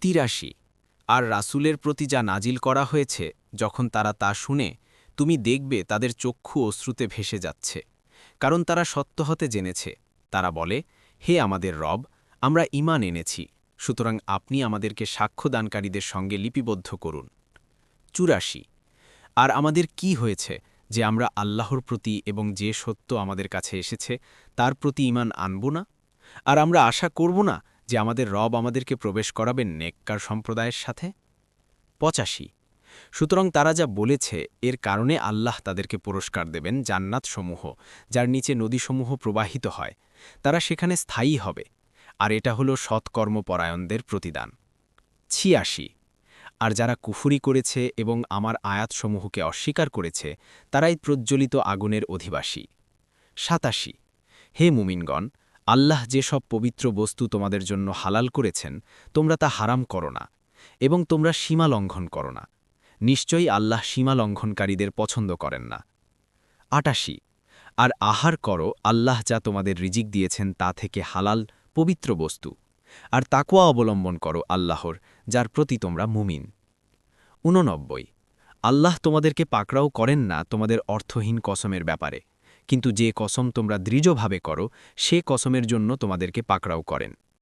তিরাশি। আর রাসূলের প্রতি যা নাজিল করা হয়েছে, যখন তারা তা শুনে, তুমি দেখবে তাদের চক্ষু অশ্রুতে ভেসে যাচ্ছে। কারণ তারা সত্য হতে জেনেছে। তারা বলে, হে আমাদের রব, আমরা ইমান এনেছি। সুতরাং আপনি আমাদেরকে সাক্ষ্যদানকারীদের সঙ্গে লিপিবদ্ধ করুন। চুরাশি। আর আমাদের কি হয়েছে যে আমরা আল্লাহর প্রতি এবং যে সত্য আমাদের কাছে এসেছে, তার প্রতি ইমান আনব না? আর আমরা আশা করব না যে আমাদের রব আমাদেরকে প্রবেশ করাবেন নেককার সম্প্রদায়ের সাথে? পঁচাশি। সুতরাং তারা যা বলেছে, এর কারণে আল্লাহ তাদেরকে পুরস্কার দেবেন জান্নাতসমূহ, যার নিচে নদীসমূহ প্রবাহিত হয়। তারা সেখানে স্থায়ী হবে, আর এটা হল সৎকর্মপরায়ণদের প্রতিদান। ছিয়াশি। আর যারা কুফুরি করেছে এবং আমার আয়াতসমূহকে অস্বীকার করেছে, তারাই প্রজ্জ্বলিত আগুনের অধিবাসী। সাতাশি। হে মুমিনগণ আল্লাহ যেসব পবিত্র বস্তু তোমাদের জন্য হালাল করেছেন, তোমরা তা হারাম করো না এবং তোমরা সীমা লঙ্ঘন করো না। নিশ্চয়ই আল্লাহ সীমা লঙ্ঘনকারীদের পছন্দ করেন না। আটাশি, আর আহার করো আল্লাহ যা তোমাদের রিজিক দিয়েছেন তা থেকে হালাল, পবিত্র বস্তু। আর তাকুয়া অবলম্বন করো আল্লাহর, যার প্রতি তোমরা মুমিন। উননব্বই আল্লাহ তোমাদেরকে পাকড়াও করেন না তোমাদের অর্থহীন কসমের ব্যাপারে। কিন্তু যে কসম তোমরা দৃঢ়ভাবে করো সে কসমের জন্য তোমাদেরকে পাকড়াও করেন।